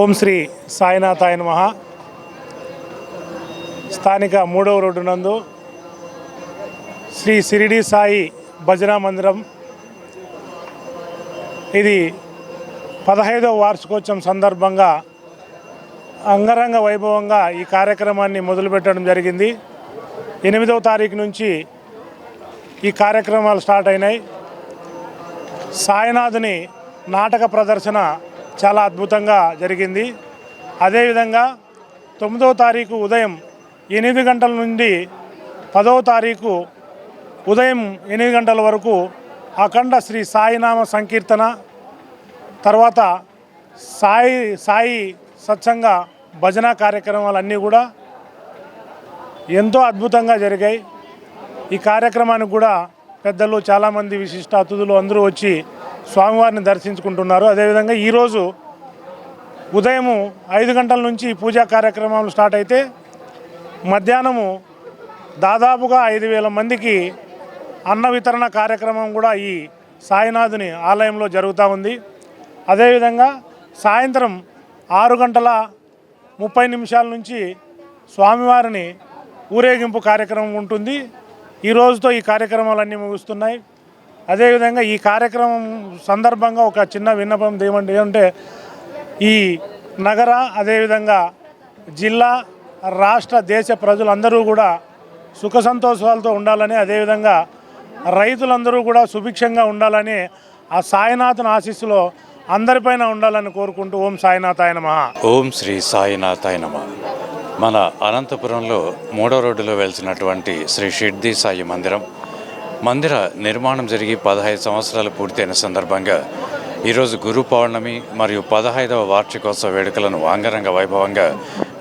ఓం శ్రీ సాయినాథాయ నమ. స్థానిక మూడవ రోడ్డు నందు శ్రీ సిరిడి సాయి భజనా మందిరం. ఇది పదహైదవ వార్షికోత్సవం సందర్భంగా అంగరంగ వైభవంగా ఈ కార్యక్రమాన్ని మొదలుపెట్టడం జరిగింది. ఎనిమిదవ తారీఖు నుంచి ఈ కార్యక్రమాలు స్టార్ట్ అయినాయి. సాయినాథుని నాటక ప్రదర్శన చాలా అద్భుతంగా జరిగింది. అదేవిధంగా తొమ్మిదవ తారీఖు ఉదయం ఎనిమిది గంటల నుండి పదవ తారీఖు ఉదయం ఎనిమిది గంటల వరకు అఖండ శ్రీ సాయినామ సంకీర్తన తర్వాత సాయి సాయి సత్సంగ భజన కార్యక్రమాలన్నీ కూడా ఎంతో అద్భుతంగా జరిగాయి. ఈ కార్యక్రమానికి కూడా పెద్దలు చాలామంది విశిష్ట అతిథులు అందరూ వచ్చి స్వామివారిని దర్శించుకుంటున్నారు. అదేవిధంగా ఈరోజు ఉదయము ఐదు గంటల నుంచి పూజా కార్యక్రమాలు స్టార్ట్ అయితే మధ్యాహ్నము దాదాపుగా ఐదు వేల మందికి అన్న వితరణ కార్యక్రమం కూడా ఈ సాయినాథుని ఆలయంలో జరుగుతూ ఉంది. అదేవిధంగా సాయంత్రం ఆరు గంటల ముప్పై నిమిషాల నుంచి స్వామివారిని ఊరేగింపు కార్యక్రమం ఉంటుంది. ఈ రోజుతో ఈ కార్యక్రమాలన్నీ ముగుస్తున్నాయి. అదేవిధంగా ఈ కార్యక్రమం సందర్భంగా ఒక చిన్న విన్నపం ఏమంటే ఏమంటే ఈ నగర అదేవిధంగా జిల్లా రాష్ట్ర దేశ ప్రజలందరూ కూడా సుఖ సంతోషాలతో ఉండాలని అదేవిధంగా రైతులందరూ కూడా సుభిక్షంగా ఉండాలని ఆ సాయినాథుని ఆశీస్సులో అందరిపైన ఉండాలని కోరుకుంటూ ఓం సాయినాథాయ నమః. ఓం శ్రీ సాయినాథాయ నమ. మన అనంతపురంలో మూడో రోడ్డులో వెళ్తున్నటువంటి శ్రీ షిర్ది సాయి మందిరం మందిర నిర్మాణం జరిగి పదహైదు సంవత్సరాలు పూర్తయిన సందర్భంగా ఈరోజు గురు పౌర్ణమి మరియు పదహైదవ వార్షికోత్సవ వేడుకలను అంగరంగ వైభవంగా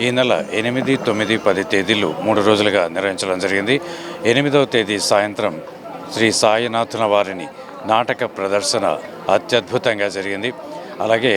ఈ నెల ఎనిమిది తొమ్మిది పది తేదీలు మూడు రోజులుగా నిర్వహించడం జరిగింది. ఎనిమిదవ తేదీ సాయంత్రం శ్రీ సాయినాథున వారిని నాటక ప్రదర్శన అత్యద్భుతంగా జరిగింది. అలాగే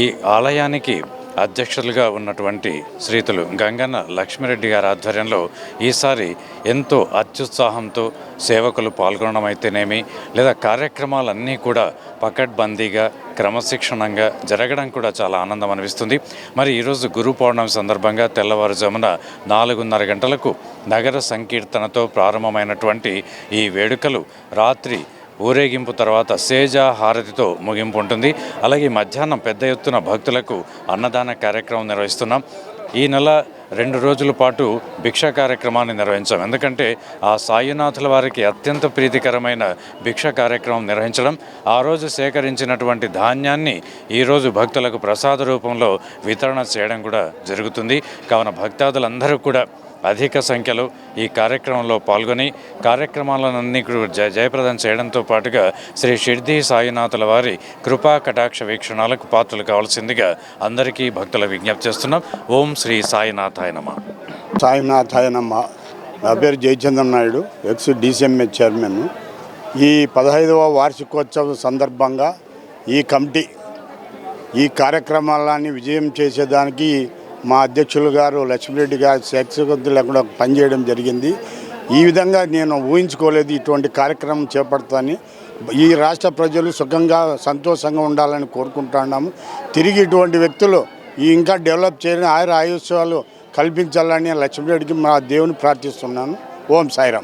ఈ ఆలయానికి అధ్యక్షులుగా ఉన్నటువంటి శ్రీతులు గంగన్న లక్ష్మిరెడ్డి గారి ఆధ్వర్యంలో ఈసారి ఎంతో అత్యుత్సాహంతో సేవకులు పాల్గొనడం అయితేనేమి లేదా కార్యక్రమాలన్నీ కూడా పకడ్బందీగా క్రమశిక్షణంగా జరగడం కూడా చాలా ఆనందం అనిపిస్తుంది. మరి ఈరోజు గురు పౌర్ణమి సందర్భంగా తెల్లవారుజామున నాలుగున్నర గంటలకు నగర సంకీర్తనతో ప్రారంభమైనటువంటి ఈ వేడుకలు రాత్రి ఊరేగింపు తర్వాత సేజ హారతితో ముగింపు ఉంటుంది. అలాగే మధ్యాహ్నం పెద్ద ఎత్తున భక్తులకు అన్నదాన కార్యక్రమం నిర్వహిస్తున్నాం. ఈ నెల రెండు రోజుల పాటు భిక్షా కార్యక్రమాన్ని నిర్వహించాం. ఎందుకంటే ఆ సాయినాథుల వారికి అత్యంత ప్రీతికరమైన భిక్ష కార్యక్రమం నిర్వహించడం ఆ రోజు సేకరించినటువంటి ధాన్యాన్ని ఈరోజు భక్తులకు ప్రసాద రూపంలో వితరణ చేయడం కూడా జరుగుతుంది. కావున భక్తాదులందరూ కూడా అధిక సంఖ్యలో ఈ కార్యక్రమంలో పాల్గొని కార్యక్రమాలన్నీ జయ జయప్రదం చేయడంతో పాటుగా శ్రీ షిర్ది సాయినాథుల వారి కృపా కటాక్ష వీక్షణాలకు పాత్రలు కావాల్సిందిగా అందరికీ భక్తుల విజ్ఞప్తి చేస్తున్నాం. ఓం శ్రీ సాయినాథాయ నమ. సాయినాథాయ నా పేరు Jayachandran Naidu ex DCMA chairman. ఈ పదహైదవ వార్షికోత్సవం సందర్భంగా ఈ కమిటీ ఈ కార్యక్రమాలని విజయం చేసేదానికి మా అధ్యక్షులు గారు లక్ష్మీరెడ్డి గారు శక్తికొద్ది లేకుండా పనిచేయడం జరిగింది. ఈ విధంగా నేను ఊహించుకోలేదు ఇటువంటి కార్యక్రమం చేపడతాని ఈ రాష్ట్ర ప్రజలు సుఖంగా సంతోషంగా ఉండాలని కోరుకుంటున్నాము తిరిగి ఇటువంటి వ్యక్తులు ఇంకా డెవలప్ చేయని ఆయుర ఆయుష్యాలు కల్పించాలని లక్ష్మీరెడ్డికి మా దేవుని ప్రార్థిస్తున్నాను. ఓం సాయిరామ్.